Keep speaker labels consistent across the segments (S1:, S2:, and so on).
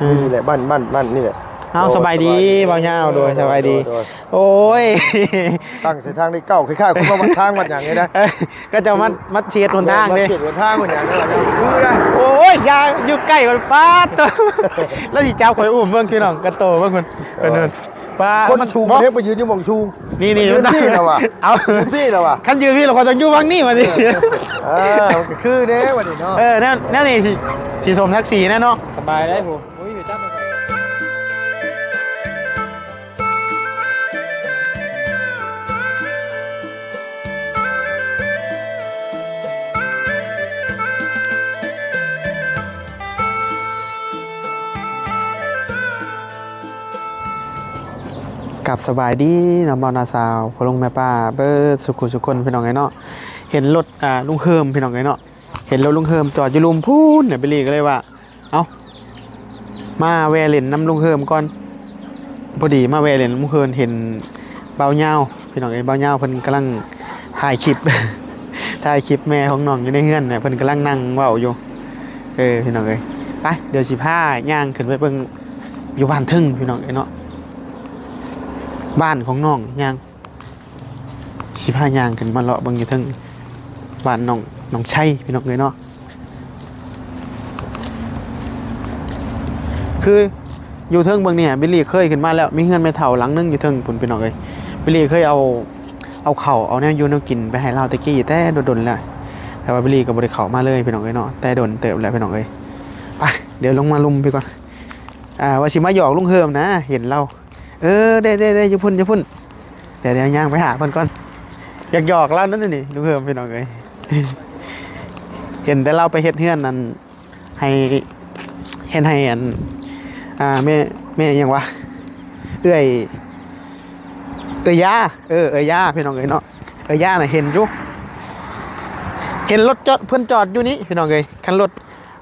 S1: อืม
S2: นี่แหละบ้านบ้านบ้านนี่แหละ
S1: เอาสบายดีบ่าวยาวโดยสบายดี
S2: โย
S1: โอ้ย
S2: ตั้งเส้นทางได้เก้าคล้ายๆคุณมาวัดทางวัดอย่างนี้นะ
S1: เอ้ยก็จะมัดมัดเชียดหนทางเลย
S2: เขตวัดทางวัดอย่างนี้นะคือนะ
S1: โอ้ยยาอยู่ใกล้กันฟ้าตัวแล้วที่เจ้าข่อยอุ้มเบิ่งพี่น้องกระโตเบิ่งคนเพิ่นเพิ่นป้า
S2: คนชู
S1: บ่
S2: เทปไปยืนอยู่หมองชู
S1: นี่นี่
S2: ยืนพี่แล้ววะ
S1: เอา
S2: ยืนพี่แล้ววะ
S1: คันยืนพี่เราก็ต้องอยู่วังนี่มาดิ
S2: อ่ามันก็คือเด้วันนี้เนาะ
S1: เออแนวแนวนี้สิสีสมทักสีแน่เนาะ
S3: สบายได้ผม
S1: กับสบายดีน้ำบอนาสาวพลงแม่ป้าเบิร์ดสุขุสุคนพี่น้องไงเนาะเห็นรถอ่าลุงเฮิมพี่น้องไงเนาะเห็นรถลุงเฮิมจอดอยู่ลุมพูนเนี่ยไปรีก็เลยว่า เอามาแวะเล่นน้ำลุงเฮิมก่อนพอดีมาแวะเล่นลุงเฮิมเห็นเบาเงาพี่น้องไอ้เบาเงาเพิ่นกำลังถ่ายคลิปถ่ายคลิปแม่ของน้องอยู่ในเฮือนเนี่ยเพิ่นกำลังนั่งว้าอยู่เออพี่น้องเอ้ยไปเดี๋ยวสิพาย่างขึ้นไปเบิ่งอยู่บ้านทึ่งพี่น้องเอ้ยเนาะ บ้านของน้องย่างสิพายางขึ้นมาเลาะเบิ่งอยู่เทึงบ้านน้องน้องชัยพี่น้องเอ้ยเนาะคืออยู่เทิงเบิ่งเนี่ยบิลลี่เคยขึ้นมาแล้วมีเฮือนไม่เท่าหลังนึงอยู่เทิงพุ่นพี่น้องเอ้ยบิลลี่เคยเอาเอาเข่าเอาแนวยู่แนวกินไปให้เราตะกี้แต่โดนๆแล้วแต่ว่าบิลลี่ก็บ่ได้เข้ามาเลยพี่น้องเอ้ยเนาะแต่โดนเติบแล้วพี่น้องเอ้ยไปเดี๋ยวลงมาลุมไปก่อนอ่าว่าสิมาหยอกลุงเฮิมนะ เห็นเรา เออได้ได้ได้ย่าพุ่นย่าพุ่นเดี๋ยวเดี๋ยวย่างไปหาเพิ่นก่อนอยากหยอกเล่านั่นนี่ลุงเฮิมพี่น้องเอ้ยเห็นแต่เราไปเฮ็ดเฮือนนั่นให้เห็นให้อันอ่าแม่แม่ยังวะเอื้อยเอ้ยยาเออเอ้ยยาพี่น้องเอ้ยเนาะเอ้ยยาน่ะเห็นอยู่เห็นรถจอดเพิ่นจอดอยู่นี่พี่น้องเอ้ยคันรถ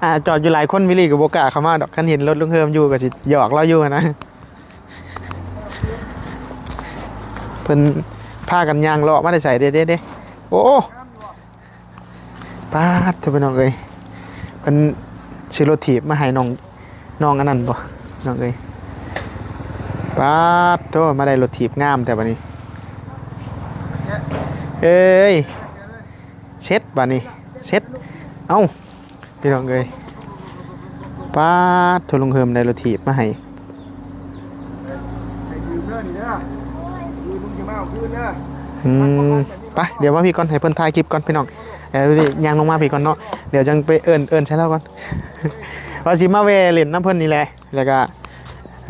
S1: อ่าจอดอยู่หลายคนวิลลี่กับโบกาเข้ามาดอกคันเห็นรถลุงเฮิมอยู่ก็สิหยอกเราอยู่นะ เพิ่นพากันยางเลาะมาได้ใส่เด้เด้เด้โอ้ป้าดเถอะพี่น้องเอ้ยเพิ่นซื้อรถถีบมาให้น้องน้องอันนั้นบ่น้องเอ้ยป้าดโตมาได้รถถีบงามแต่บัดนี้ เอ้ยเช็ดบัดนี้เช็ดเอ้าพี่น้องเอ้ยป้าดโทรลงเฮิมได้รถถีบมาให้
S2: ยืมเรื่องนี้นะยืมลุงจะมาเอาคืนนะ
S1: อืมไปเดี๋ยวมาพี่ก่อนให้เพิ่นถ่ายคลิปก่อนพี่น้องเดี๋ยวดูดิยางลงมาพี่ก่อนเนาะเดี๋ยวจังไปเอิ้นเอิ้นใช้แล้วก่อนว่าสิมาเวเล่นน้ำเพิ่นนี่แหละแล้วก็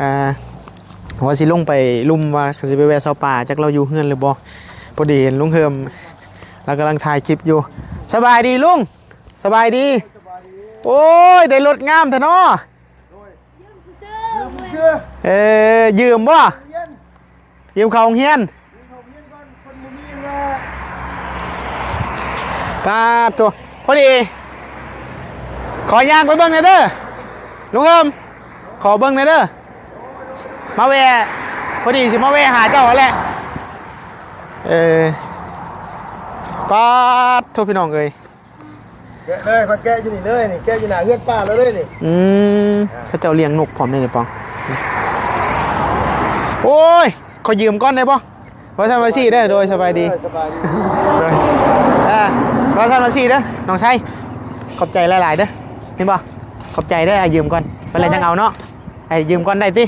S1: อ่าว่าสิลงไปลุ่มว่าเขาสิไปแวะเสาป่าจักเราอยู่เฮือนหรือบ่พอดีเห็นลุงเฮิมเรากำลังถ่ายคลิปอยู่ สบายดีลุงสบายดี โอ้ยได้รถงามแท้เนาะ
S2: เชื่อ
S1: เอ้ยยืมบ่
S2: เย็น
S1: ยืมเขาโรงเฮียน
S2: ยืมผมเย็นก่อนคนมุมนี้นะ
S1: ปาดตัวพอดี ขอย่างไปเบิ้งหน่อยเด้อลุงเอิมขอเบิ้งหน่อยเด้อมาแวะพอดีสิมาแวะหาเจ้าแหละเออปาดโทษพี่น้องเอ้ย
S2: แกะเลยมาแกะอยู่นี่เลยนี่แกะอยู่หน้าเฮือนป้าแล้วเลยนี่
S1: อืมพระเจ้าเลี้ยงนกพร้อมเลยนี่ปองโอ้ย ขอยืมก้อนได้ปะเพราะท่านมาซี่ได้อโดยสบายดี
S2: เออสบายดี
S1: โดยอ่าเพราะท่านมาซี่เด้อน้องชัยขอบใจหลายๆเด้อเห็นปะขอบใจได้ออะยืมก่อนเป็นไรจังเอาเนาะไอ้ยืมก่อนได้ติ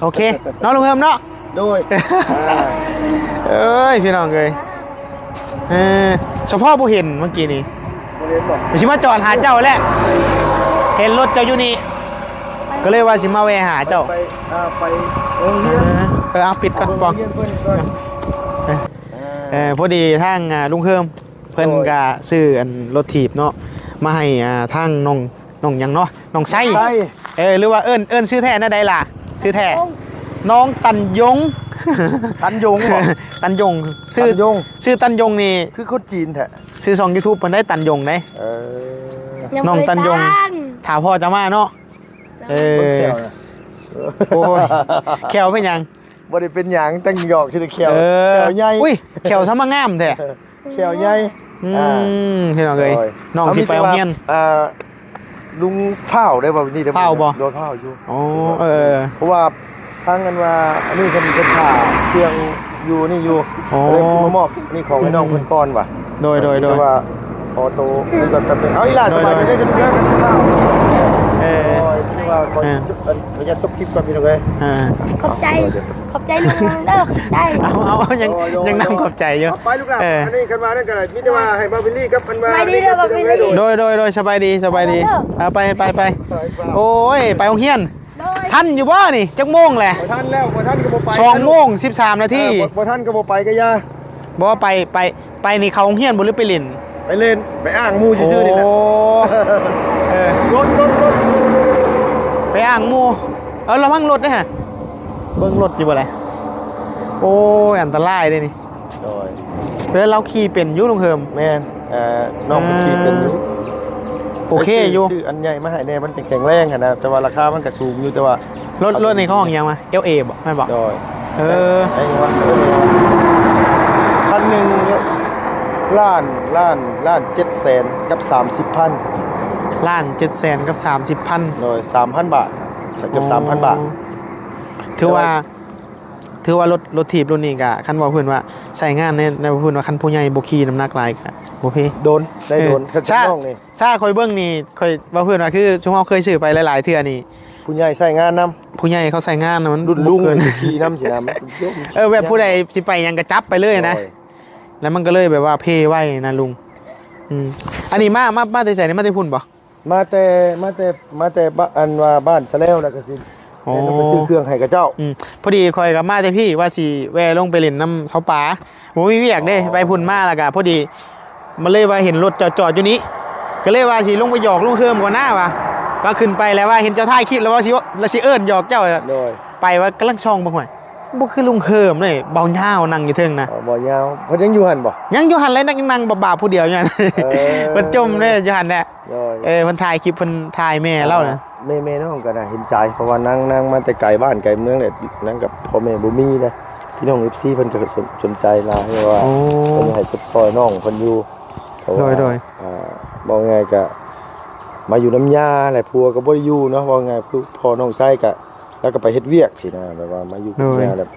S1: โอเคเน้องลุงเฮิมเนาะ
S2: โดยอ่า
S1: เอ้ยพี่น้องเอ้ยเออเฉพาะผู้เห็นเมื่อกี้นี่
S2: บ่เรียนบอก
S1: สิมาจอดหาเจ้าแหละเห็นรถเจ้าอยู่นี่ก็เลยว่าสิมาแวะหาเจ้า
S2: ไปอ่าไปโรง
S1: เอ
S2: เรียน
S1: อ เออเอาปิดก่อนปอง
S2: โรงเรียนเพิ่นก่อน
S1: เออพอดีทางอ่าลุงเฮิมเพิ่นก็ซื้ออันรถถีบเนาะมาให้อ่าทางน้องน้องหยังเนาะน้องไส้
S2: ใช่
S1: เออหรือว่าเอิ้นเอิ้นชื่อแท้น่าใดล่ะชื่อแท้น้องตันยง
S2: ทันยงบอก
S1: ตันยงชื่อ
S2: ตันยง
S1: ชื่อตันยงนี่
S2: คือคนจีนแท้
S1: ชื่อช่อง YouTube เพิ่นได้ตันยงได้
S2: เออ
S4: ยัง
S1: น้องตันยง
S4: บ่ได้ตั้
S1: ถามพ่อจะมาเนาะเอ
S2: เบิ่ง
S1: อ
S2: แขวนะ
S1: โอ้ยแขวเป็นหยัง
S2: บ่ได้เป็นหยังตั้งหยอกชื่อแขว
S1: เออ
S2: แขวใหญ่
S1: อุ้ยแขวซะมางามแท้
S2: แขวใหญ่
S1: อื
S2: อ่า
S1: มพี่น้องเอ้ยน้องสิไปโรงเรียน
S2: อ่าลุงเผาได้บ่นี่เดี๋ยว
S1: เผาบ่
S2: โดนเผาอยู่
S1: อ๋อเออ
S2: เพราะว่าทางกันว่าอันนี้เพิ่นเพิ่นผ่าเครื่องอยู่นี่อยู่
S1: อ๋อ
S2: เลยมามอบนี่ของไอ้น้องเพิ่นก่อนว่ะ
S1: โดยโดยโดย
S2: แต่ว่าออโต้นี่ก็จะเป็นเอาอีหล่าสบาย
S1: โดย
S2: ได้กันเยอะกันเปล่า
S1: เออ
S2: โอ้ยที่ ว่าคน
S1: เออ
S2: อันขออนุญาตจบคลิปก่อนพี่น้องเอ้ย
S1: อ่า
S4: ขอบใจ ขอบใจลุงเด้อขอบใจ
S1: เอาเอาเอายัง
S2: โอ้ยโอ้ย
S1: ยังนั่งขอบใจเยอะา
S2: ไปลูกหลาน
S1: เอออั
S2: อันนี้กันมานั่นกันเลยมิตรว่าให้บาบิลลี่กับอันว่า
S4: สบายดีเด้อบาบิลลี่
S1: โดยโดยโดยสบายดีสบายดี
S4: ไปเถอะ
S1: เอาไปไปไป
S2: ไปเปล่า
S1: โอ้ยไปโรงเรียน
S4: โดย
S1: ท่านอยู่บ่นี่จักโมงแหละ
S2: บ่ท่านแล้วบ่ท่านก็บ่ไป
S1: สองโมงสิบสามนาที
S2: เออบ่บ่ท่านก็บ่ไปก็อย่า
S1: บอกว่าไปไปไปนี่เขาโรงเรียนบ่หรือไปเล่น
S2: ไปเล่นไปอ้างหมู่ซื่อๆนี่แหละ
S1: โอ้เออ
S2: รถรถรถ
S1: ไปอ่างหมู เออระวังรถด้วยฮะเบิ้งรถอยู่บ่ไรโอ้ยอันตรายเลยนี่
S2: โดย
S1: เพื่อเราขี่เป็นอยุ่ลุงเฮิม
S2: แม่นเอ่อน้องมันขี่เป็นอยู่
S1: โอเคอยู่
S2: ชื่ออันใหญ่มาให้แน่มันจะแข็งแรงอะนะแต่ว่าราคามันก็สูงอยู่แต่ว่าร
S1: ถรถในเขาห้องยังมาเอลเอบอกไม่บอก
S2: โดย
S1: เออ
S2: ไอ้ว่าเออคันหนึ่งล้านล้านล้านเจ็ดแสนกับสามสิบพัน
S1: ล้านเจ็ดแสนกับสามสิบพัน
S2: โดยสามพันบาทเกือบสามพันบาท
S1: ถือว่า ถือว่ารถรถถีบรุ่นนี้กะคันว่าเพื่อนว่าใส่งานในในเพื่อนว่าคันผู้ใหญ่บุคีน้ำหนักหลายกะโอเค
S2: โดนได้โดน
S1: เอ
S2: ถ้า
S1: อ
S2: จะ
S1: ซา
S2: น้องนี่
S1: ซาคอยเบิ้งนี่คอยว่าเพื่อนว่าคือช่วงเราเคยซื้อไปหลาย ๆ เทื่อนี่
S2: ผู้ใหญ่ใช้งานน
S1: ผู้ใหญ่เขาใส่งานน่ะมันำ
S2: รุ่นลุง
S1: เกิน
S2: ขี่น้ำสีน้ำ
S1: เออแบบผู้ใดสิไปยังกระจับไปเลยนะ
S2: โดย
S1: แล้วมันก็เลยแบบว่าเพไว้นะลุง อืมอันนี้มามามาแต่ใส่นี่มาแต่พุ่นบ่
S2: มาแต่มาแต่มาแต่บ้านอันว่าบ้านสะแล้วแล้วก็สิ
S1: อ๋อ
S2: แม่นำไปซื้อเครื่องให้กับเจ้า
S1: อืมพอดีคอยกับมาแต่พี่ว่าสิแวะลงไปเล่นน้ำเสาป่าผมมีเวียกเด้ ไปพุ่นมาแล้วก็พอดีมันเลยว่าเห็นรถจอดจอดๆอยู่นี้ ก็เลยว่าสิลงไปหยอกลุงเคิมก่อนหน้าว่ะว่าขึ้นไปแล้วว่าเห็นเจ้าท่ายคลิปแล้วว่าสิแล้วสิเอิ้นหยอกเจ้า
S2: โดย
S1: ไปว่ากำลังช่องบ่ห่วย บ่คือลุงเคิมเลยเบาหน้าวนั่งอยู่เทิงนะ
S2: เอาบ่ยาวเพิ่นยังอยู่หั่นบ่
S1: ยังอยู่หันเลยนั่งนั่งบ่าๆผู้เดียวอยู่นั่น
S2: เออ
S1: เพิ่นจมเลยอยู่หันแหละ
S2: โดย
S1: เออเพิ่นถ่ายคลิปเพิ่นถ่ายแม่เล่านะ
S2: แม่แม่น้องก็น่าเห็นใจเพราะว่านั่งนั่งมาแต่ไกลบ้านไกลเมืองเลยนั่งกับพ่อแม่บ่มีนะพี่น้อง FC เพิ่นก็สนสนใจหลายว่า
S1: โอ้
S2: เพิ่นให้สดซอยน้องเพิ่นอยู่เพราะว่า
S1: โดยโดย
S2: อ่าบอกไงก็มาอยู่น้ำยาแหละผัวก็บ่ได้อยู่เนาะว่าไงคือพ่อน้องไส้ก็ แล้วก็ไปเฮ็ดเวียกสินะแบบว่ามาอยู่กับแม่แล้ว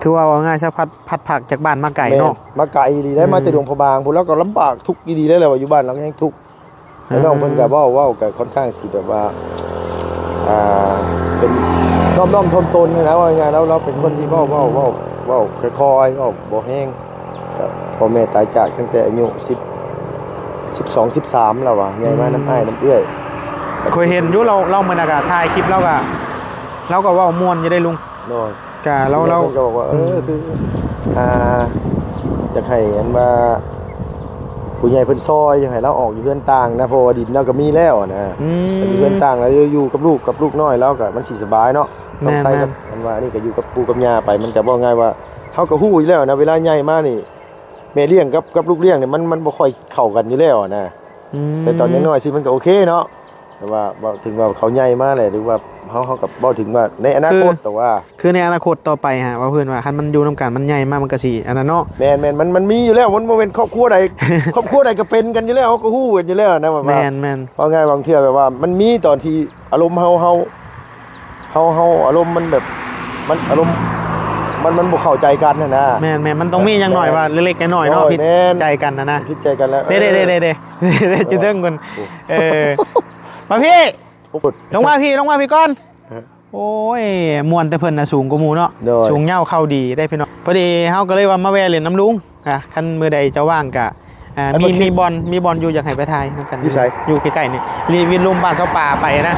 S1: ถือว่าว่าง่ายสักพัดพัดผักจากบ้านมาไก่
S2: แม่
S1: เนาะ
S2: มาไกลดีได้มา
S1: อืม
S2: แต่หลวงพระบางพุ่นแล้วก็ลำบากทุกข์ดีๆเลยแหละว่าอยู่บ้านเราก็ยังทุกข์แล้วน้องเพิ่นก็เว้าเว้าก็ค่อนข้างสิแบบว่าอ่าเป็นน้อมน้อมทนตนๆนะว่าไงแล้วเราเป็นคนที่เว้าเว้าเว้าเว้าค่อยๆเว้าบ่แห้งก็พ่อแม่ตายจากตั้งแต่อายุ10 12 13แล้วว่ะใหญ่มาน้ำอ้ายน้ำเอื้อย
S1: เคยเห็นอยู่เราเราเหมือนอากาศถ่ายคลิปเราก็ เราก็เว่าม่วนอยู่ได้ลุง
S2: น้อย
S1: กะเราเรา
S2: พิ่นก็บอกว่าเออคืออ่าอยากให้อันว่าผู้ใหญ่เพิ่นซอยอยากให้เราออกอยู่เรือนต่างนะเพราะว่าดินเราก็มีแล้วนะ
S1: อืม
S2: อยู่เพื่อนต่างแล้วอยู่กับลูกกับลูกน้อยแล้วก็มันสิสบายเนาะ
S1: แม่
S2: ต้อง
S1: น
S2: ใส่กับมันว่านี่ก็อยู่กับปู่กับย่าไปมันก็บ่ง่ายว่าเฮาก็ฮู้อยู่แล้วนะเวลาใหญ่มานี่แม่เลี้ยงกับกับลูกเลี้ยงเนี่ยมันมันบ่ค่อยเข้ากันอยู่แล้วนะ
S1: ม
S2: แต่ตอนยังน้อยสิมันก็โอเคเนาะ แต่ว่าบ่ถึงว่าเขาใหญ่มาแหละหรือว่าเฮาเฮากับบ่ถึงว่าในอนาคตแต่ว่า
S1: คือในอนาคตต่อไปฮะว่าเพื่อนว่าคันมันอยู่นํกันมันใหญ่มากมันก็สิอันนั้นเนาะ
S2: แม่นแม่นมันมันมีอยู่แล้วมันบ่เป็นครอบครัวใด ครอบครัวใดก็เป็นกันอยู่แล้วเฮาก็ฮู้กันอยู่แล้วนะว่า
S1: แมนแมน
S2: เอาง่ายบางเทื่อแบบว่า มันมีตอนที่อารมณ์เฮาเฮาเฮาเฮาอารมณ์มันแบบมันอารมณ์มันมันบ่เข้าใจกันนะนะ
S1: แมนแมนมันต้องมีอย่างหน่อยว่าเล็กๆน้อยๆเนาะ
S2: โอ้ย
S1: ผิด
S2: แม่น
S1: ใจกันนะนะ
S2: คิดใจกันแล้ว
S1: เด้เด้เด้เด้เด้เด้จุดเรื่องคน
S2: โอ้
S1: เออ มาพี่
S2: โอ้โห
S1: ลงมาพี่ลงมาพี่ก้อน
S2: ฮะ
S1: โอ้ยมวนแต่เพิ่นน่ะสูงกว่าหมู่เนาะ
S2: โดย
S1: สูงเหย้าเข้าดีได้พี่น้องพอดีเฮาก็เลยว่ามาแวะเล่นน้ำลุงอะคันมือใดจะว่างกะอ่ามีมีบอลมีบอลอยู่อยากให้ไปทายนำกัน
S2: อยู่ไส
S1: อยู่ใกล้ๆนี่รีวินลุมบ้านเสาป่าไปนะ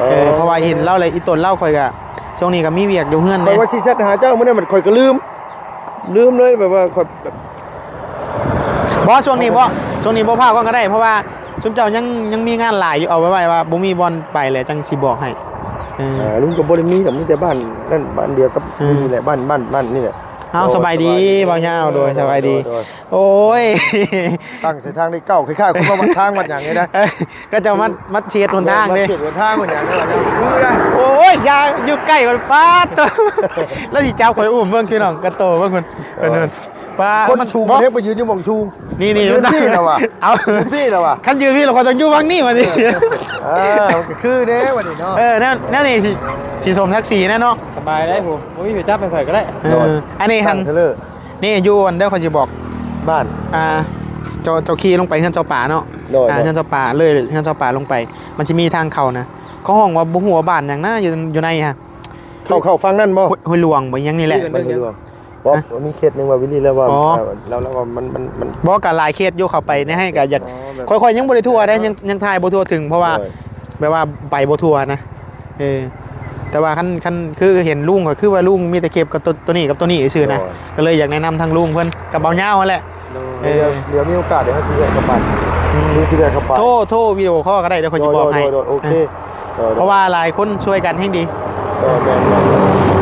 S1: เออเพราะว่าเห็นเล่าเลยอีตนเล่าค่อยกะช่วงนี้ก็มีเวียกอยู่เฮือน
S2: คอ
S1: เลยย
S2: ว่าสิเซตหาเจ้ามื้อนั้นมันข่อยก็ลืม ลืมเลยแบบว่าข่อยแบบ
S1: บ่ช่วงนี้บ่ช่วงนี้บ่พาก่อนก็ได้เพราะว่า ชุมเจ้ายังยังมีงานหลายอยู่เอาไว้ไว้ว่าบ่มีบอลไปเลยจังสิบอกให้เออ
S2: อ่าลุงก็บ่ได้มีแต่มีแต่บ้านนั่นบ้านเดียวกับ
S1: อืม
S2: นี่แหละบ้านบ้านบ้านนี่แหละ
S1: เอาสบายดีบ่าวยาวโดยสบายดี
S2: โย
S1: โอ้ย
S2: ตั้งเส้นทางได้เก้าคล้ายๆคุณว่าวัดทางวัดอย่างนี้นะ
S1: เอ้ยก็จะมัดมัดเชียดหนทางเลย
S2: เขตวัดทางวัดอย่างนี้นะคือนะ
S1: โอ้ยอยาอยู่ใกล้กันฟ้าตัวแล้วที่เจ้าข่อยอุ้มเบิ่งพี่น้องกระโตเบิ่งคนเพิ่นเพิ่นพปลา
S2: คนชู
S1: บ่
S2: เทพไปยืนอยู่หมองชู
S1: นี่นี่
S2: ยืนพี่แล้วว่ะ
S1: เอา
S2: ยืนพี่แล้วว่ะ
S1: คันยืนพี่เราก็ต้องอยู่วังนี่วันนี้
S2: อ่ามันก็คือเด้วันนี้เนาะ
S1: เออแน่แน่นี่สิสีสมทักสีแน่เนาะ
S3: สบายได้ผมโอ้ยอยู่จับเป็นข่อยก็ได้
S1: เอออันนี้หัน
S2: เทเลอร์
S1: นี่อยู่อันเด้อเขาจะบอก
S2: บ้าน
S1: อ่าเจ้าเจ้าขี่ลงไปเฮือนเจ้าป่าเนาะ
S2: โดย
S1: อ่าเฮือนเจ้าป่าเลยเฮือนเจ้าป่าลงไป มันจะมีทางเข้านะ เขาห้องว่าบ่หัวาบ้านอย่างน่าอยู่อยู่ในฮะ
S2: เข้าเข้าฟังนั่นบ่
S1: ห้วยห้วยหลวงบ่ยังนี่แหละ
S2: มันไม่รู้บอกว่ามีเคสหนึงว่าวิลลี่แล้วว่า
S1: อ๋อ
S2: แล้วแล้วว่ามันมันมัน
S1: บอกกับหลายเคสอยู่เข้าไปเนี่ยให้กับอยาก
S2: อ๋อแบบ
S1: ค่อยๆยังบ่ได้ทั่วได้ยังยังทายบ่ทั่วถึงเพราะว่า
S2: โดย
S1: แบบว่าไปบ่ทั่วนะเออแต่ว่าคันคันคือเห็นลุงก็คือว่าลุงมีแต่เก็บกับตัวตัวนี้กับตัวนี้ซื่อๆนะก็เลยอยากแนะนำทางลุงเพิ่นกับเบาเหย้านั่นแหละเออ
S2: เดี๋ยวเดี๋ยวมีโอกาสเดี๋ยวให้ซีเรียสเข้าไปมีซีเรียสเข้าไป
S1: โทรโทรวิดีโอคอลก็ได้เดี๋ยวเขา
S2: โด
S1: จะ
S2: ย
S1: บอก
S2: โด
S1: ให้
S2: ยโดยโอเคโดยโดย
S1: เพราะว่าหลายคนช่วยกันให้ดี
S2: โดยโดยโดย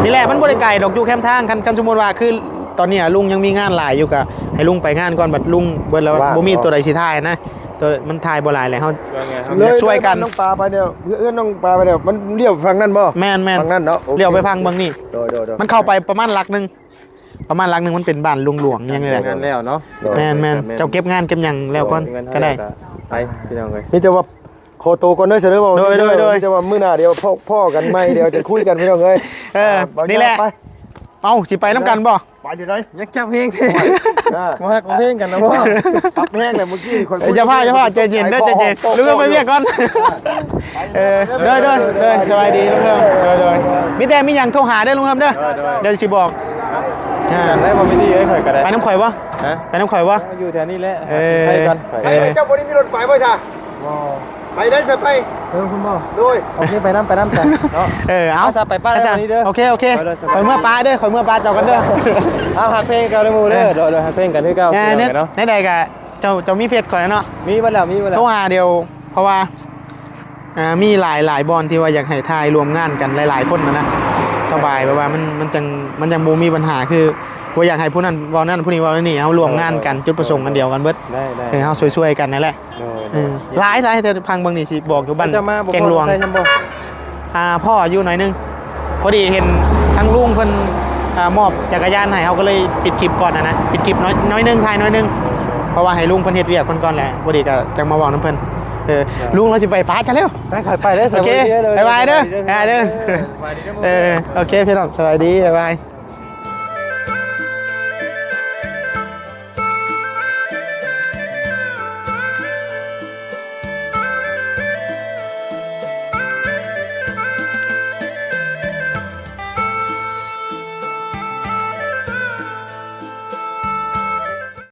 S1: นี่แหละมันบริไก่ดอกอยู่แคมป์ทางคันคันสมมติว่าคือตอนเนี้ยลุงยังมีงานหลายอยู่กะให้ลุงไปงานก่อนบัดลุงเบิดแล้วบ่มีตัวใดสิทายนะตัวมันทายบ่หลายเลยเฮา
S2: เล
S1: อยากช่วยกัน
S2: น้องปลาไปเดี๋ยวเอื้อนน้องปลาไปเดี๋ยวมันเลี้ยวฟังนั่นบ่
S1: แม่นแม่น
S2: ฟังนั่นเนาะโอค
S1: เลี้ยวไปฟังเบิ่งนี่
S2: โดยโดยโดย
S1: มันเข้าไปประมาณหลักหนึงประมาณหลักหนึงมันเป็นบ้านลุงหลวงอย่างนี้แหละ
S3: งานแล้วเนาะ
S2: โดย
S1: แม่นแม่นเจ้าเก็บงานเก็บหยังแล้วก่อนก็ได้
S3: ไปพี่น้องเลย
S2: มีแต่ว่า โคโตก่อนเด้อเสนอบ่
S1: โดยโดยโดย
S2: มีแต่ว่ามื้อหน้าเดี๋ยวพ่อพ่อกันไหมเดี๋ยวจะคุยกันพี่น้องเอ้ย
S1: เออ
S2: บ่าว
S1: นี่แหละ
S2: ไป
S1: เอ้าสิไปน้ำกันบ่
S2: ไปเดี๋ยวได้
S3: ยังจับเพลงเท่
S2: อ่า
S3: มาฮักมาเพลงกันนะพ่อ
S2: ปรับแห้งเลยเมื่อกี้คน
S1: เอ้ยอย่าพลาดอย่าพลาดใจเย็นเด้อใจเย็นลุงเอาไปเรียกก่อน เออเด้อเด้อเด้อสบายดีลุงเพิ่มเด้อเด้อมีแต่มีหยังโทรหาได้อลุงเพิ่มเด้อเดี๋ยวสิบอกอ่า
S3: ได้บ่ไม่ดีเอ้ยข่อยก็ได้
S1: ไปน้ำข่อยวะ
S3: ฮะ
S1: ไปน้ำข่อยวะ
S3: อยู่แถวนี้แหละ
S1: เออ
S3: ไปกัน
S1: เออ
S2: เจ้าบ่ได้มีรถไปบ่จ้ะ ไปได้สิไป
S3: เออคุณพ่อ
S2: โดย
S3: โอเคไปน้ำไปน้ำจ้ะเนาะ
S1: เออเอา
S3: เอาซะไปป้า
S1: เอาซะ
S3: วันนี้เด้อ
S1: โอเคโอเค
S3: ไปเลยสบาย
S1: ข่อยเมื่อป้าเด้อข่อยเมื่อป้าเจ้ากันเด้อ
S3: เอาหักเพลงเก่าในหมู่เด้อโดยโดยหักเพลงกันที่เก่า
S1: เนี่ย
S3: พี่น้อง
S1: เนี่ย
S3: กันเนาะ
S1: ในใดกะเจ้าเจ้ามีเพจก่อนเนาะ
S3: มีบ่แล้วมีบ่แล้
S1: โทร
S3: ว
S1: หาเดียวเพราะว่าอ่ามีหลายหลายบอลที่ว่าอยากให้ทายรวมงานกันหลาย ๆ คนนะนะสบายแบบว่ามันมันจังมันจังบูมีปัญหาคือ ว่าอยากให้ผู้นั้นเวอลนั่นผู้นี้เวอลนี่เอารวมงานกันจุดประสงค์กันเดียวกันเบิด
S3: ได้ได้
S1: เออเอาช่วยๆกันนั่นแหละ
S3: โดย
S1: เออหลายหลายแต่พังบางนี่สิบอกอยู่บ้าน
S3: จะมาบ่
S1: แกงหลวง
S3: ใช่จังบ่
S1: อ่าพ่ออายุหน่อยนึงพอดีเห็นทั้งลุงเพิ่นอ่ามอบจักรยานให้เขาก็เลยปิดคลิปก่อนนะนะปิดคลิปน้อยน้อยนึงถ่ายน้อยนึงเพราะว่าให้ลุงเพิ่นเฮ็ดเวียกเพิ่นก่อนแหละพอดีก็จังมาเว้าน้ำเพิ่นเออลุงเราสิไปป้าจะเร็ว
S3: ไปข่อยไปเด้อ
S1: โอเค
S3: สวัสดี
S1: บ๊ายบายเด้อบ๊ายบายเด้อ
S3: สวัสดีเด้อ
S1: เออโอเคพี่น้องสวัสดีบ๊ายบาย